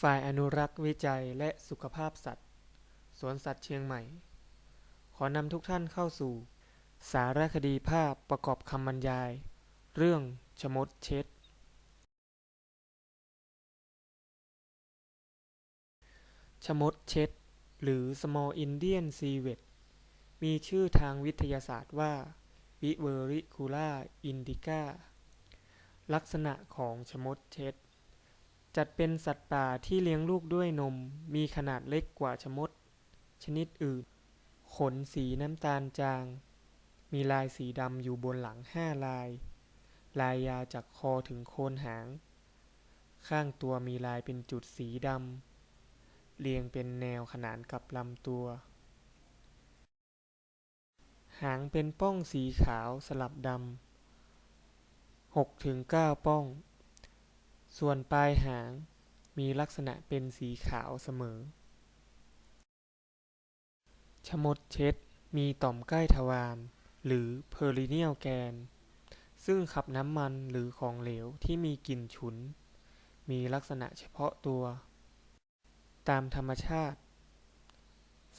ฝ่ายอนุรักษ์วิจัยและสุขภาพสัตว์ สวนสัตว์เชียงใหม่ ขอนำทุกท่านเข้าสู่ สารคดีภาพประกอบคำบรรยาย เรื่องชมดเช็ด ชมดเช็ด หรือ Small Indian Civet มีชื่อทางวิทยาศาสตร์ว่า Viverricula indica ลักษณะของชมดเช็ด จัดเป็นสัตว์ป่าที่เลี้ยงลูกด้วยนม มีขนาดเล็กกว่าชมด ชนิดอื่น ขนสีน้ำตาลจาง มีลายสีดำอยู่บนหลังห้าลาย ลายยาวจากคอถึงโคนหาง ข้างตัวมีลายเป็นจุดสีดำ เรียงเป็นแนวขนานกับลำตัว หางเป็นป้องสีขาวสลับดำหกถึงเก้าป้อง ส่วนปลายหางมีลักษณะเป็นสีขาวเสมอ ชมดเช็ดมีต่อมใกล้ทวารหรือ perineal gland ซึ่งขับน้ำมันหรือของเหลวที่มีกลิ่นฉุน มีลักษณะเฉพาะตัว ตามธรรมชาติ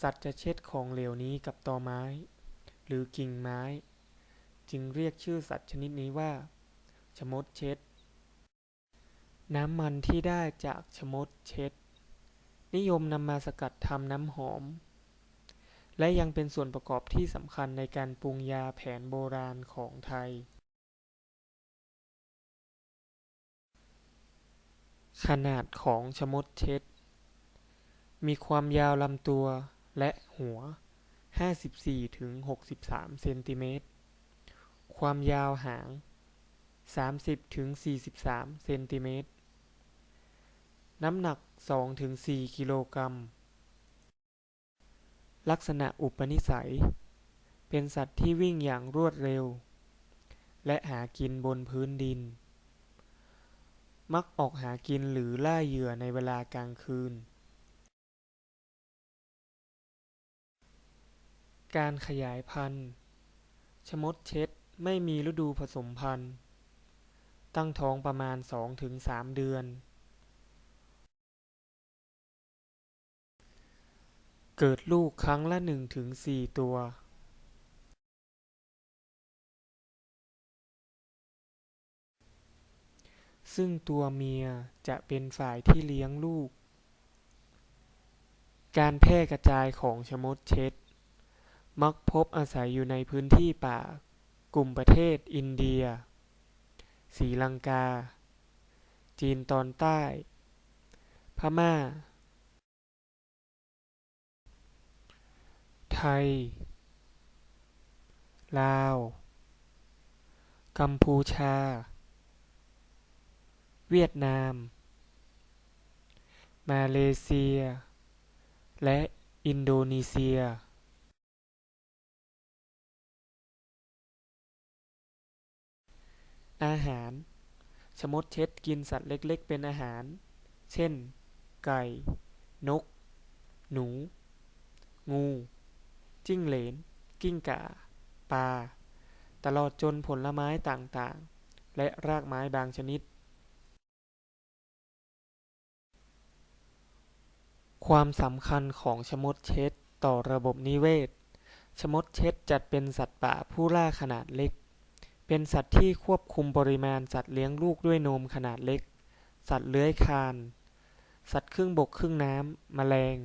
สัตว์จะเช็ดของเหลวนี้กับตอไม้ หรือกิ่งไม้ จึงเรียกชื่อสัตว์ชนิดนี้ว่า ชมดเช็ด น้ำมันที่ได้จากชมดเช็ด นิยมนำมาสกัดทำน้ำหอม และยังเป็นส่วนประกอบที่สำคัญในการปรุงยาแผนโบราณของไทย ขนาดของชมดเช็ด มีความยาวลำตัวและหัว 54-63 เซนติเมตร ความยาวหาง 30-43 เซนติเมตร น้ำหนัก 2-4 กิโลกรัม ลักษณะอุปนิสัย เป็นสัตว์ที่วิ่งอย่างรวดเร็ว และหากินบนพื้นดิน มักออกหากินหรือล่าเหยื่อในเวลากลางคืน การขยายพันธุ์ ชมดเช็ดไม่มีฤดูผสมพันธุ์ ตั้งท้องประมาณ 2-3 เดือน เกิดลูกครั้งละ1-4ตัวซึ่งตัวเมียจะเป็นฝ่ายที่เลี้ยงลูก การแพร่กระจายของชมดเช็ด มักพบอาศัยอยู่ในพื้นที่ป่า กลุ่มประเทศอินเดียศรีลังกา จีนตอนใต้ พม่า ไทย ลาว กัมพูชา เวียดนาม มาเลเซีย และอินโดนีเซียอาหาร ชมดเช็ดกินสัตว์เล็กๆ เป็นอาหาร เช่น ไก่ นก หนู งู จิ้งเหลน กิ้งก่า ปลา ตลอดจนผลไม้ต่างๆ และรากไม้บางชนิด ความสำคัญของชมดเช็ดต่อระบบนิเวศ ชมดเช็ดจัดเป็นสัตว์ป่าผู้ล่าขนาดเล็ก เป็นสัตว์ที่ควบคุมปริมาณสัตว์เลี้ยงลูกด้วยนมขนาดเล็ก สัตว์เลื้อยคลาน สัตว์ครึ่งบกครึ่งน้ำแมลง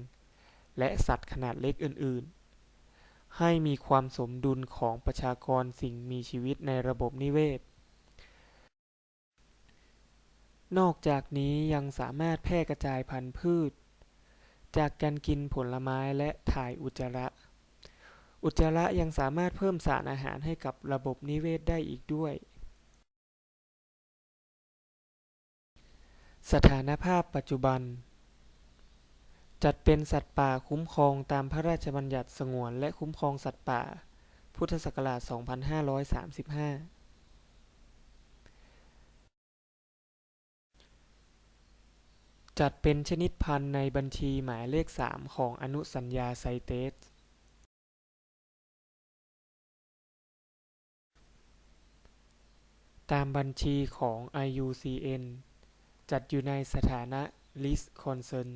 และสัตว์ขนาดเล็กอื่น ๆ ให้มีความสมดุลของประชากรสิ่งมีชีวิตในระบบนิเวศ นอกจากนี้ยังสามารถแพร่กระจายพันธุ์พืช จากการกินผลไม้และถ่ายอุจจาระ อุจจาระยังสามารถเพิ่มสารอาหารให้กับระบบนิเวศได้อีกด้วย สถานภาพปัจจุบัน จัดเป็นสัตว์ป่าคุ้มครองตามพระราชบัญญัติสงวนและคุ้มครองสัตว์ป่า พุทธศักราช 2535 จัดเป็นชนิดพันธุ์ในบัญชีหมายเลข 3 ของอนุสัญญาไซเตสตามบัญชีของ IUCN จัดอยู่ในสถานะลิสคอนเซิร์น